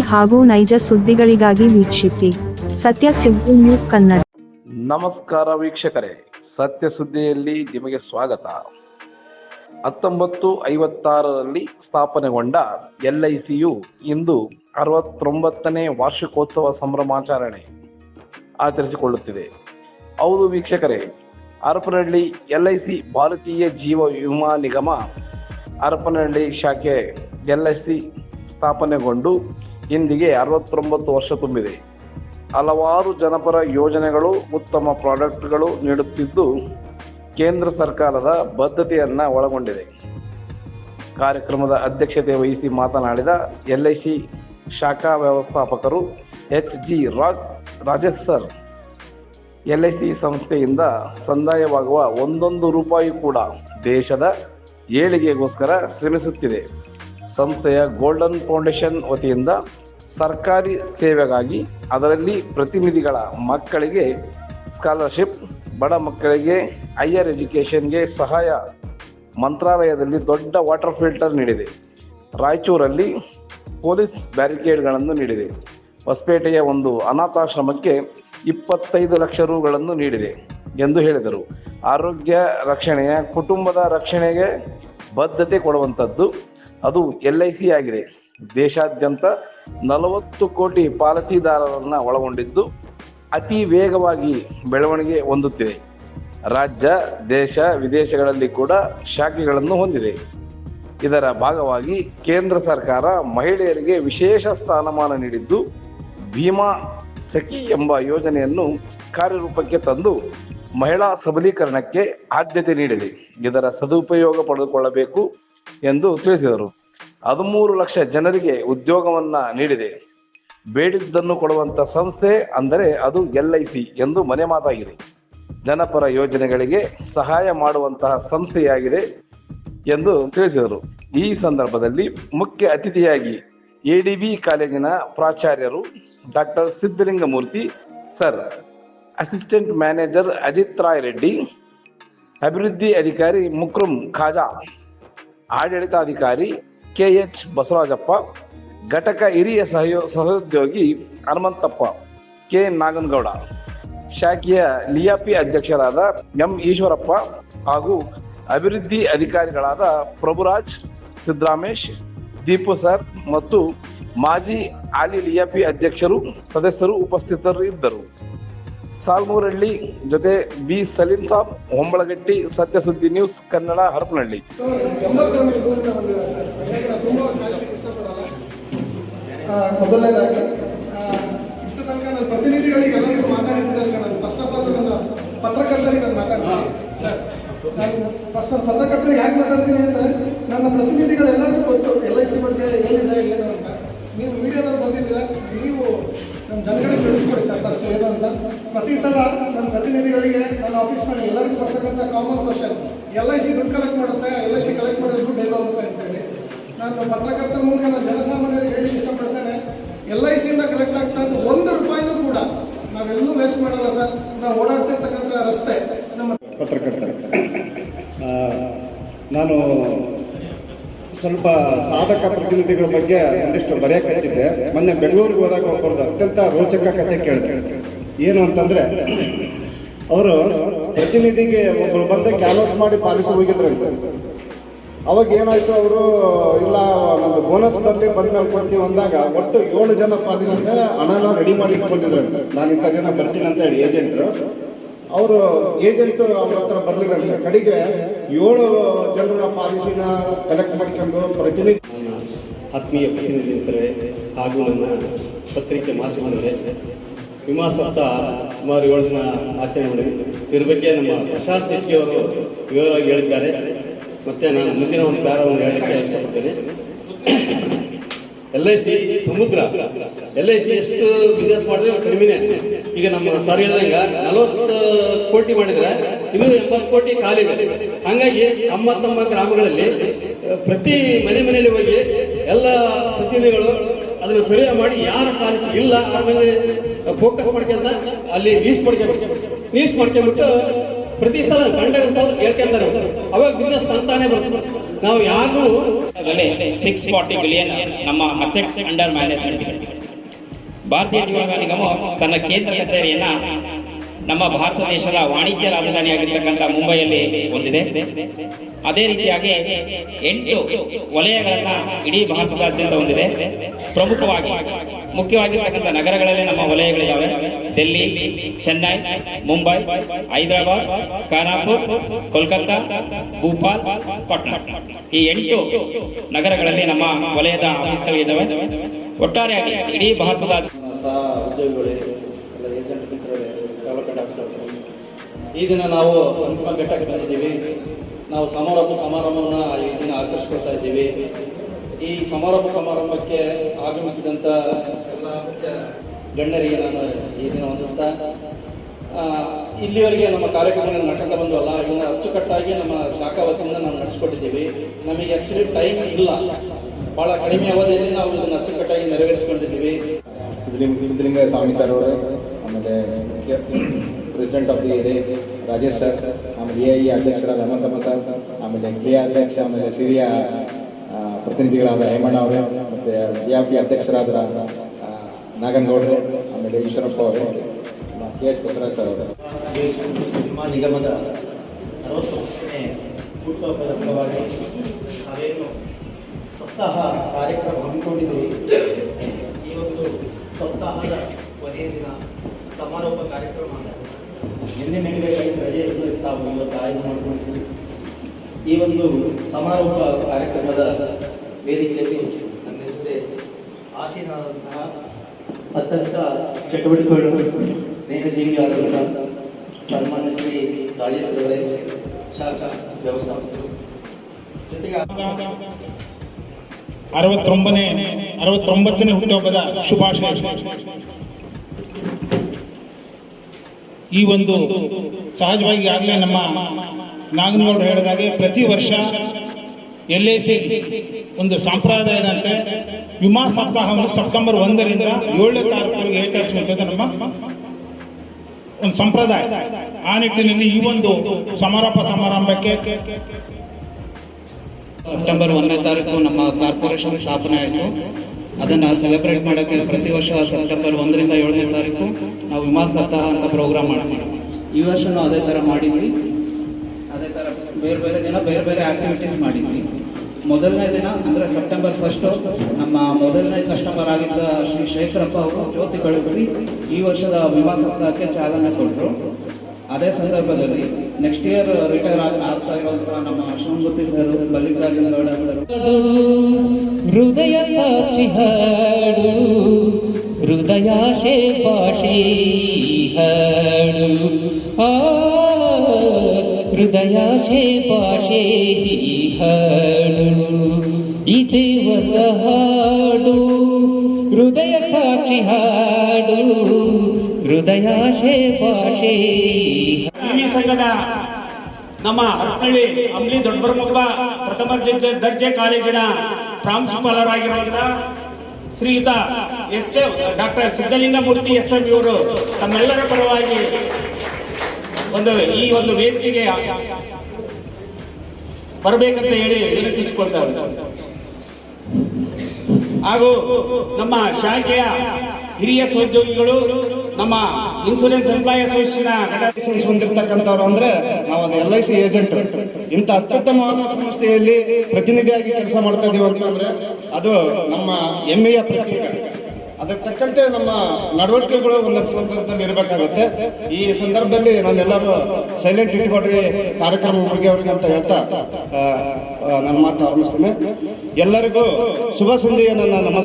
ಹಾಗೂ ನೈಜ ಸುದ್ದಿಗಳಿಗಾಗಿ ವೀಕ್ಷಿಸಿ. ಸತ್ಯ ಸುದ್ದಿ ನ್ಯೂಸ್ ಕನ್ನಡ. ನಮಸ್ಕಾರ ವೀಕ್ಷಕರೇ. ಸತ್ಯ ಸುದ್ದಿಯಲ್ಲಿ ನಿಮಗೆ ಸ್ವಾಗತ. ಹತ್ತೊಂಬತ್ತು ಐವತ್ತಾರರಲ್ಲಿ ಸ್ಥಾಪನೆಗೊಂಡ ಎಲ್ಐಸಿಯು ಇಂದು ಅರವತ್ತೊಂಬತ್ತನೇ ವಾರ್ಷಿಕೋತ್ಸವ ಸಂಭ್ರಮಾಚರಣೆ ಆಚರಿಸಿಕೊಳ್ಳುತ್ತಿದೆ. ಹೌದು ವೀಕ್ಷಕರೇ, ಹರಪನಹಳ್ಳಿ ಎಲ್ಐಸಿ ಭಾರತೀಯ ಜೀವ ವಿಮಾ ನಿಗಮ ಹರಪನಹಳ್ಳಿ ಶಾಖೆ ಎಲ್ಐಸಿ ಸ್ಥಾಪನೆಗೊಂಡು ಇಂದಿಗೆ ಅರವತ್ತೊಂಬತ್ತು ವರ್ಷ ತುಂಬಿದೆ. ಹಲವಾರು ಜನಪರ ಯೋಜನೆಗಳು, ಉತ್ತಮ ಪ್ರಾಡಕ್ಟ್ಗಳು ನೀಡುತ್ತಿದ್ದು ಕೇಂದ್ರ ಸರ್ಕಾರದ ಬದ್ಧತೆಯನ್ನು ಒಳಗೊಂಡಿದೆ. ಕಾರ್ಯಕ್ರಮದ ಅಧ್ಯಕ್ಷತೆ ವಹಿಸಿ ಮಾತನಾಡಿದ ಎಲ್ಐಸಿ ಶಾಖಾ ವ್ಯವಸ್ಥಾಪಕರು H G Raj, Rajesh sir LIC ಸಂಸ್ಥೆಯಿಂದ ಸಂದಾಯವಾಗುವ ಒಂದೊಂದು ರೂಪಾಯಿ ಕೂಡ ದೇಶದ ಏಳಿಗೆಗೋಸ್ಕರ ಶ್ರಮಿಸುತ್ತಿದೆ. ಸಂಸ್ಥೆಯ ಗೋಲ್ಡನ್ ಫೌಂಡೇಶನ್ ವತಿಯಿಂದ ಸರ್ಕಾರಿ ಸೇವೆಗಾಗಿ ಅದರಲ್ಲಿ ಪ್ರತಿನಿಧಿಗಳ ಮಕ್ಕಳಿಗೆ ಸ್ಕಾಲರ್ಶಿಪ್, ಬಡ ಮಕ್ಕಳಿಗೆ ಹೈಯರ್ ಎಜುಕೇಷನ್ಗೆ ಸಹಾಯ ಮಂತ್ರಾಲಯದಲ್ಲಿ ದೊಡ್ಡ ವಾಟರ್ ಫಿಲ್ಟರ್ ನೀಡಿದೆ. ರಾಯಚೂರಲ್ಲಿ ಪೊಲೀಸ್ ಬ್ಯಾರಿಕೇಡ್ಗಳನ್ನು ನೀಡಿದೆ. ಹೊಸಪೇಟೆಯ ಒಂದು ಅನಾಥಾಶ್ರಮಕ್ಕೆ ಇಪ್ಪತ್ತೈದು ಲಕ್ಷ ರೂಗಳನ್ನು ನೀಡಿದೆ ಎಂದು ಹೇಳಿದರು. ಆರೋಗ್ಯ ರಕ್ಷಣೆಯ ಕುಟುಂಬದ ರಕ್ಷಣೆಗೆ ಬದ್ಧತೆ ಕೊಡುವಂಥದ್ದು ಅದು ಎಲ್ ಐ ಸಿ ಆಗಿದೆ. ದೇಶಾದ್ಯಂತ ನಲವತ್ತು ಕೋಟಿ ಪಾಲಿಸಿದಾರರನ್ನು ಒಳಗೊಂಡಿದ್ದು ಅತಿ ವೇಗವಾಗಿ ಬೆಳವಣಿಗೆ ಹೊಂದುತ್ತಿದೆ. ರಾಜ್ಯ, ದೇಶ, ವಿದೇಶಗಳಲ್ಲಿ ಕೂಡ ಶಾಖೆಗಳನ್ನು ಹೊಂದಿದೆ. ಇದರ ಭಾಗವಾಗಿ ಕೇಂದ್ರ ಸರ್ಕಾರ ಮಹಿಳೆಯರಿಗೆ ವಿಶೇಷ ಸ್ಥಾನಮಾನ ನೀಡಿದ್ದು, ಭೀಮಾ ಸಖಿ ಎಂಬ ಯೋಜನೆಯನ್ನು ಕಾರ್ಯರೂಪಕ್ಕೆ ತಂದು ಮಹಿಳಾ ಸಬಲೀಕರಣಕ್ಕೆ ಆದ್ಯತೆ ನೀಡಿದೆ. ಇದರ ಸದುಪಯೋಗ ಪಡೆದುಕೊಳ್ಳಬೇಕು. ಎಂದು ತಿಳಿಸಿದರು. ಹದಿಮೂರು ಲಕ್ಷ ಜನರಿಗೆ ಉದ್ಯೋಗವನ್ನ ನೀಡಿದೆ. ಬೇಡಿದ್ದನ್ನು ಕೊಡುವಂತ ಸಂಸ್ಥೆ ಅಂದರೆ ಅದು ಎಲ್ ಐ ಸಿ ಎಂದು ಮನೆ ಮಾತಾಗಿದೆ. ಜನಪರ ಯೋಜನೆಗಳಿಗೆ ಸಹಾಯ ಮಾಡುವಂತಹ ಸಂಸ್ಥೆಯಾಗಿದೆ ಎಂದು ತಿಳಿಸಿದರು. ಈ ಸಂದರ್ಭದಲ್ಲಿ ಮುಖ್ಯ ಅತಿಥಿಯಾಗಿ ಎಡಿಬಿ ಕಾಲೇಜಿನ ಪ್ರಾಚಾರ್ಯರು doctor Siddalingamurthy, sir assistant manager Ajith Rai Reddy, ಅಭಿವೃದ್ಧಿ ಅಧಿಕಾರಿ ಮುಕ್ರಂ ಖಾಜಾ ಆಡಳಿತಾಧಿಕಾರಿ ಕೆ ಎಚ್ ಬಸವರಾಜಪ್ಪ, ಘಟಕ ಹಿರಿಯ ಸಹಯೋ, ಸಹೋದ್ಯೋಗಿ ಹನುಮಂತಪ್ಪ, ಕೆ ನಾಗನಗೌಡ, ಶಾಖೆಯ ಲಿಯಾಪಿ ಅಧ್ಯಕ್ಷರಾದ ಎಂ ಈಶ್ವರಪ್ಪ ಹಾಗೂ ಅಭಿವೃದ್ಧಿ ಅಧಿಕಾರಿಗಳಾದ ಪ್ರಭುರಾಜ್ ಸಿದ್ದರಾಮೇಶ್, ದೀಪು ಸರ್ ಮತ್ತು ಮಾಜಿ ಆಲಿ ಲಿಯಾಪಿ ಅಧ್ಯಕ್ಷರು, ಸದಸ್ಯರು ಉಪಸ್ಥಿತರಿದ್ದರು. ಸಾಲ್ಮೂರಹಳ್ಳಿ ಜೊತೆ B Saleem Sab, Hombalagatti, Satyasuddi news, Kannada, Harapanahalli. First ಪತ್ರಕರ್ತರಿಗೆ ನಾನು ಮಾತಾಡ್ತೀನಿ ಸರ್ ನಾನು ಫಸ್ಟ್ ನನ್ನ ಪ್ರತಿನಿಧಿಗಳೆಲ್ಲರಿಗೂ ಗೊತ್ತು ಎಲ್ ಐ ಸಿ ಬಗ್ಗೆ ಏನಿದೆ ಏನು ಅಂತ. ನೀವು ಮೀಡಿಯಾದಲ್ಲಿ ಬಂದಿದ್ದೀರಾ, ನೀವು ನಮ್ಮ ಜನಗಳಿಗೆ ತಿಳಿಸ್ಕೊಡಿ ಸರ್ ಫಸ್ಟ್ ಏನು ಅಂತ. ಪ್ರತಿ ಸಲ ನನ್ನ ಪ್ರತಿನಿಧಿಗಳಿಗೆ ನನ್ನ ಆಫೀಸ್ನಲ್ಲಿ ಎಲ್ಲರಿಗೂ ಬರ್ತಕ್ಕಂಥ common question L I C ದುಡ್ಡು ಕಲೆಕ್ಟ್ ಮಾಡುತ್ತೆ ಎಲ್ ಐ ಸಿ ಕಲೆಕ್ಟ್ ಮಾಡಿದ್ರೆ ದುಡ್ಡು ಎಲ್ಲ ಹೋಗುತ್ತೆ ಅಂತೇಳಿ. ನಾನು ಪತ್ರಕರ್ತರ ಮೂಲಕ ನಾನು ಜನಸಾಮಾನ್ಯರಿಗೆ ಹೇಳಿ ಇಷ್ಟಪಡ್ತೇನೆ ಎಲ್ ಐ ಸಿಯಿಂದ ಕಲೆಕ್ಟ್ ಆಗ್ತಾ ಇದ್ದು ಒಂದು ರೂಪಾಯಿನೂ ಕೂಡ ನಾವೆಲ್ಲೂ ವೇಸ್ಟ್ ಮಾಡಲ್ಲ ಸರ್ ನಾವು ಓಡಾಡ್ತಿರ್ತಕ್ಕಂಥ ರಸ್ತೆ ನಮ್ಮ ಪತ್ರಕರ್ತರು ಆ, ನಾನು ಸ್ವಲ್ಪ ಸಾಧಕ ಪ್ರತಿನಿಧಿಗಳ ಬಗ್ಗೆ ಒಂದಿಷ್ಟು ಬರೆಯಕತ್ತಿದ್ದೆ ಮೊನ್ನೆ ಬೆಂಗಳೂರಿಗೆ ಹೋದಾಗ ಒಬ್ಬರದ್ದು ಅತ್ಯಂತ ರೋಚಕ ಕಥೆ ಕೇಳಿದೆ. ಏನು ಅಂತಂದ್ರೆ, ಅವರು ಪ್ರತಿನಿಧಿಗೆ ಒಬ್ಬರು ಬಂದ ಕ್ಯಾನ್ವಸ್ ಮಾಡಿ ಪಾಲಿಸಿ ಹೋಗಿದ್ರಂತೆ. ಅವಾಗ ಏನಾಯ್ತು ಅವರು, ಇಲ್ಲ ನಮ್ದು ಬೋನಸ್ ಬರ್ಲಿ ಬಂದ್ಮೇಲೆ ಕೊಡ್ತೀವಿ ಅಂದಾಗ ಒಟ್ಟು ಏಳು ಜನ ಪಾಲಿಸಿದ್ರೆ ಹಣನ ರೆಡಿ ಮಾಡಿ ಇಟ್ಕೊಂಡಿದ್ರಂತೆ. ನಾನು ಇಂಥ ಜನ ಬರ್ತೀನಿ ಅಂತ ಹೇಳಿ ಏಜೆಂಟ್ರು ಅವರು ಏಜೆಂಟ್ ಅವ್ರ ಹತ್ರ ಬರ್ಲಿಲ್ಲ ಕಡೆಗೆ ಏಳು ಜನರ ಪಾಲಿಸಿನ ಕಲೆಕ್ಟ್ ಮಾಡ್ಕೊಂಡು ಪ್ರತಿನಿಧಿ ಆತ್ಮೀಯ ಪ್ರತಿನಿಧಿಗಳೇ, ಹಾಗೂ ನನ್ನ ಪತ್ರಿಕೆ ಮಾಧ್ಯಮದವರೇ ವಿಮಾ ಸಪ್ತಾಹ ಸುಮಾರು ಏಳು ದಿನ ಆಚರಣೆ ಮಾಡಿದ್ವಿ ಇದ್ರ ಬಗ್ಗೆ ನಮ್ಮ ಪ್ರಶಾಂತ್ ಶೆಟ್ಟಿ ಅವರು ವಿವರವಾಗಿ ಹೇಳಿದ್ದಾರೆ. ಮತ್ತೆ ನಾನು ಮುಂದಿನ ಒಂದು ಕಾರ್ಯವನ್ನು ಹೇಳಲಿಕ್ಕೆ ಇಷ್ಟಪಡ್ತೇನೆ. ಎಲ್ ಐ ಸಿ ಸಮುದ್ರ. ಎಲ್ ಐ ಸಿ ಎಷ್ಟು ಬಿಸ್ನೆಸ್ ಮಾಡಿದ್ರೆ ಕಡಿಮೆನೆ ಈಗ ನಮ್ಮ ಸರ್ ಹೇಳಿದಂಗ ನಲವತ್ತು ಕೋಟಿ ಮಾಡಿದ್ರೆ ಇನ್ನೂ ಎಂಬತ್ತು ಕೋಟಿ ಖಾಲಿ ಇದೆ ಹಂಗಾಗಿ ತಮ್ಮ ತಮ್ಮ ಗ್ರಾಮಗಳಲ್ಲಿ ಪ್ರತಿ ಮನೆ ಮನೆಯಲ್ಲಿ ಹೋಗಿ ಎಲ್ಲ ಪ್ರತಿನಿಧಿಗಳು ಅದನ್ನು ಸರಿಯ ಮಾಡಿ ಯಾರು ಕಾಲಿಸಿ ಇಲ್ಲ ಆಮೇಲೆ ಫೋಕಸ್ ಮಾಡ್ಕೊಂತ ಅಲ್ಲಿ ಲೀಸ್ಟ್ ಮಾಡ್ಕೊಂಡ್ಬಿಟ್ಟು ಲೀಸ್ಟ್ ಮಾಡ್ಕೊಂಡ್ಬಿಟ್ಟು ಪ್ರತಿ ಸಲ ಗಂಡನ ಸಲ ಹೇಳ್ಕೊಂತಾರೆ ಅವಾಗ ಬಿಸ್ನೆಸ್ ತಂತಾನೆ ಬರುತ್ತೆ ನಾವು ಯಾರು ಸಿಕ್ಸ್ ಫಾರ್ಟಿ ಬಿಲಿಯನ್ ನಮ್ಮ ಅಸೆಟ್ಸ್ ಅಂಡರ್ ಮ್ಯಾನೇಜ್ಮೆಂಟ್ ಭಾರತೀಯ ಜೀವ ನಿಗಮವು ನಿಗಮ ತನ್ನ ಕೇಂದ್ರ ಕಚೇರಿಯನ್ನ ನಮ್ಮ ಭಾರತ ದೇಶದ ವಾಣಿಜ್ಯ ರಾಜಧಾನಿಯಾಗಿರ್ತಕ್ಕಂಥ ಮುಂಬೈಯಲ್ಲಿ ಹೊಂದಿದೆ. ಅದೇ ರೀತಿಯಾಗಿ ಎಂಟು ವಲಯಗಳನ್ನ ಇಡೀ ಭಾರತದಾದ್ಯಂತ ಹೊಂದಿದೆ. ಪ್ರಮುಖವಾಗಿ ಮುಖ್ಯವಾಗಿರ್ತಕ್ಕಂಥ ನಗರಗಳಲ್ಲಿ ನಮ್ಮ ವಲಯಗಳು ಯಾವ ದೆಲ್ಲಿ, ಚೆನ್ನೈ, ಮುಂಬೈ, ಹೈದರಾಬಾದ್, ಖಾನಾಪುರ್, ಕೋಲ್ಕತ್ತಾ, ಭೂಪಾಲ್, ಪಟ್ನಾ. ಈ ಎಂಟು ನಗರಗಳಲ್ಲಿ ನಮ್ಮ ವಲಯದ ಆಫೀಸ್ಗಳಿದ್ದಾವೆ ಒಟ್ಟಾರೆಯಾಗಿ ಇಡೀ ಭಾರತದ ಈ ದಿನ ನಾವು ಅಂತಿಮ ಘಟ್ಟಕ್ಕೆ ಬಂದಿದ್ದೀವಿ. ನಾವು ಸಮಾರೋಪ ಸಮಾರಂಭವನ್ನು ಈ ದಿನ ಆಚರಿಸ್ಕೊಳ್ತಾ ಇದ್ದೀವಿ. ಈ ಸಮಾರೋಪ ಸಮಾರಂಭಕ್ಕೆ ಆಗಮಿಸಿದಂಥ ಎಲ್ಲ ಮುಖ್ಯ ಗಣ್ಯರಿಗೆ ನಾನು ಈ ದಿನ ವಂದಿಸ್ತಾ ಇಲ್ಲಿವರೆಗೆ ನಮ್ಮ ಕಾರ್ಯಕ್ರಮಗಳನ್ನು ನಡ್ಕೊಂತ ಬಂದವಲ್ಲ, ಇನ್ನು ಅಚ್ಚುಕಟ್ಟಾಗಿ ನಮ್ಮ ಶಾಖಾ ವತಿಯಿಂದ ನಾವು ನಡೆಸ್ಕೊಟ್ಟಿದ್ದೀವಿ. ನಮಗೆ ಆ್ಯಕ್ಚುಲಿ ಟೈಮ್ ಇಲ್ಲ. ಭಾಳ ಕಡಿಮೆ ಅವಧಿಯಲ್ಲಿ ನಾವು ಇದನ್ನು ಅಚ್ಚುಕಟ್ಟಾಗಿ ನೆರವೇರಿಸ್ಕೊಂಡಿದ್ದೀವಿ. ಸಿದ್ಧಲಿಂಗ ಸಿದ್ಧಲಿಂಗ ಸ್ವಾಮಿ ಸರ್ ಅವರು, ಆಮೇಲೆ ಮುಖ್ಯ ಪ್ರೆಸಿಡೆಂಟ್ ಆಫ್ ದಿ ಇದೆ ರಾಜೇಶ್ ಸರ್ ಆಮೇಲೆ ಎ ಐ ಅಧ್ಯಕ್ಷರಾದ ಹನುಮಂತಪ್ಪ ಸರ್ ಆಮೇಲೆ ಕ್ರಿಯಾ ಅಧ್ಯಕ್ಷ, ಆಮೇಲೆ ಸಿರಿಯ ಪ್ರತಿನಿಧಿಗಳಾದ ಹೇಮಣ್ಣ ಅವರೇ, ಮತ್ತು ಬಿ ಆರ್ ಪಿ ಅಧ್ಯಕ್ಷರಾದ ನಾಗನಗೌಡರು, ಆಮೇಲೆ ಈಶ್ವರಪ್ಪ ಅವರು ಕೆ ಎಚ್ ಬಸವರಾಜ್ ಸರ್ ಅವರು. ಸಿನಿಮಾ ನಿಗಮದ ಅಂಗವಾಗಿ ನಾವೇನು ಸಪ್ತಾಹ ಕಾರ್ಯಕ್ರಮ ಹಮ್ಮಿಕೊಂಡಿದ್ದೀವಿ. ಈ ಒಂದು ಸಪ್ತಾಹದ ಕೊನೆಯ ದಿನ ಸಮಾರೋಪ ಕಾರ್ಯಕ್ರಮ. ನಿನ್ನೆ ರಜೆ ಇದ್ದರೂ ತಾವು ಇವತ್ತು ಆಯೋಜನೆ ಮಾಡಿಕೊಂಡಿದ್ದೀವಿ. ಈ ಒಂದು ಸಮಾರೋಪ ಕಾರ್ಯಕ್ರಮದ ವೇದಿಕೆಯಲ್ಲಿ ನನ್ನ ಜೊತೆ ಆಸೀನಾದಂತಹ ಅತ್ಯಂತ ಚಟುವಟಿಕೆಗಳು ಸ್ನೇಹಜೀವಿಯಾದಂಥ ಸನ್ಮಾನ್ಯ ಶ್ರೀ ರಾಜೇಶ್ ಶಾಖ ಶಾಖಾ ವ್ಯವಸ್ಥಾಪಕರು. ಜೊತೆಗೆ ಅರವತ್ತೊಂಬನೇ, ಅರವತ್ತೊಂಬತ್ತನೇ ಹುಟ್ಟುಹಬ್ಬದ ಶುಭಾಶಯ. ಈ ಒಂದು ಸಹಜವಾಗಿ ಆಗಲೇ ನಮ್ಮ ನಾಗನಗೌಡರು ಹೇಳಿದಾಗೆ ಪ್ರತಿ ವರ್ಷ ಎಲ್ ಐ ಸಿ ಒಂದು ಸಂಪ್ರದಾಯದಂತೆ ವಿಮಾ ಸಪ್ತಾಹವನ್ನು ಸೆಪ್ಟೆಂಬರ್ ಒಂದರಿಂದ ಏಳನೇ ತಾರೀಕು ಏರ್ಪಡಿಸುವಂಥದ್ದು ನಮ್ಮ ಒಂದು ಸಂಪ್ರದಾಯ. ಆ ನಿಟ್ಟಿನಲ್ಲಿ ಈ ಒಂದು ಸಮಾರೋಪ ಸಮಾರಂಭಕ್ಕೆ ಸೆಪ್ಟೆಂಬರ್ ಒಂದನೇ ತಾರೀಕು ನಮ್ಮ ಕಾರ್ಪೊರೇಷನ್ ಸ್ಥಾಪನೆ ಆಯಿತು. ಅದನ್ನು ಸೆಲೆಬ್ರೇಟ್ ಮಾಡೋಕ್ಕೆ ಪ್ರತಿ ವರ್ಷ ಸೆಪ್ಟೆಂಬರ್ ಒಂದರಿಂದ ಏಳನೇ ತಾರೀಕು ನಾವು ವಿಮಾ ಸಪ್ತಾಹ ಅಂತ ಪ್ರೋಗ್ರಾಮ್ ಮಾಡ್ತೀವಿ ಈ ವರ್ಷನೂ ಅದೇ ಥರ ಮಾಡಿದ್ವಿ. ಬೇರೆ ಬೇರೆ ದಿನ ಬೇರೆ ಬೇರೆ ಆಕ್ಟಿವಿಟೀಸ್ ಮಾಡಿದ್ವಿ. ಮೊದಲನೇ ದಿನ, ಅಂದರೆ ಸೆಪ್ಟೆಂಬರ್ ಫಸ್ಟು ನಮ್ಮ ಮೊದಲನೇ ಕಸ್ಟಮರ್ ಆಗಿದ್ದ ಶ್ರೀ ಶೇಖರಪ್ಪ ಅವರು ಜ್ಯೋತಿ ಕಳಿಸಿ ಈ ವರ್ಷದ ವಿಮಾ ಸಪ್ತಾಹಕ್ಕೆ ಚಾಲನೆ ಕೊಟ್ಟರು. ಅದೇ ಸಂದರ್ಭದಲ್ಲಿ ನೆಕ್ಸ್ಟ್ ಇಯರ್ ರಿಟೈರ್ ಆಗ್ತಾ ಇರುವಂತಹ ನಮ್ಮ ಶಿವಮೂರ್ತಿ ಸರ್ ಮಲ್ಲಿಕಾರ್ಜುನ ಗೌಡ ಹೃದಯ ಆ ಹೃದಯಾಶೆ ಭಾಷೆ ಹಾಡು. ಇದೇ ಹೊಸ ಹಾಡು. ಹೃದಯ ಸಾಕ್ಷಿ ಹಾಡು. ಹೃದಯಾಶೆ ಪಾಶೆ ಸಂಘದ ನಮ್ಮ ಹರಪಳ್ಳಿ ಅಂಬ್ಲಿ ದೊಡ್ಡಬರಮಪ್ಪ ಪ್ರಥಮ ದರ್ಜೆ- ಕಾಲೇಜಿನ ಪ್ರಾಂಶುಪಾಲರಾಗಿರುವಂತಹ ಶ್ರೀಯುತ S F doctor Siddalingamurthy S M ಇವರು ತಮ್ಮೆಲ್ಲರ ಪರವಾಗಿ ಒಂದು ಈ ಒಂದು ವೇದಿಕೆಗೆ ಬರಬೇಕಂತ ಹೇಳಿ ವಿನಂತಿಸಿಕೊಳ್ತಾರೆ ಹಾಗೂ ನಮ್ಮ ಶಾಖೆಯ ಹಿರಿಯ ಸಹೋದ್ಯೋಗಿಗಳು, ನಮ್ಮ ಇನ್ಸೂರೆನ್ಸ್ ಎಂಪ್ಲಾಯ್ ಅಸೋಸಿಯೇಷನ್ ಲೈಸೆನ್ಸ್ ಹೊಂದಿರತಕ್ಕಂಥವ್ರು ಅಂದ್ರೆ ನಾವು ಅದು ಎಲ್ ಐ ಸಿ ಏಜೆಂಟ್ ಇಂಥ ಅತ್ಯುತ್ತಮವಾದ ಸಂಸ್ಥೆಯಲ್ಲಿ ಪ್ರತಿನಿಧಿಯಾಗಿ ಕೆಲಸ ಮಾಡ್ತಾ ಇದೀವಿ ಅಂತಂದ್ರೆ ಅದು ನಮ್ಮ ಹೆಮ್ಮೆಯ ಪ್ರತೀಕ ಅದಕ್ಕೆ ತಕ್ಕಂತೆ ನಮ್ಮ ನಡವಳಿಕೆಗಳು ಒಂದೊಂದು ಸಂದರ್ಭದಲ್ಲಿ ಇರಬೇಕಾಗುತ್ತೆ. ಈ ಸಂದರ್ಭದಲ್ಲಿ ನಾನೆಲ್ಲರೂ ಸೈಲೆಂಟ್ ಇಟ್ಕೊಡ್ರಿ ಕಾರ್ಯಕ್ರಮ ಮುಗಿಯವರಿಗೆ ಅಂತ ಹೇಳ್ತಾ ನನ್ನ ಮಾತು ಆರಂಭಿಸ್ತೇನೆ. ಎಲ್ಲರಿಗೂ ಶುಭ ಸಂಧಿಯನ್ನು ನಮಸ್ಕಾರ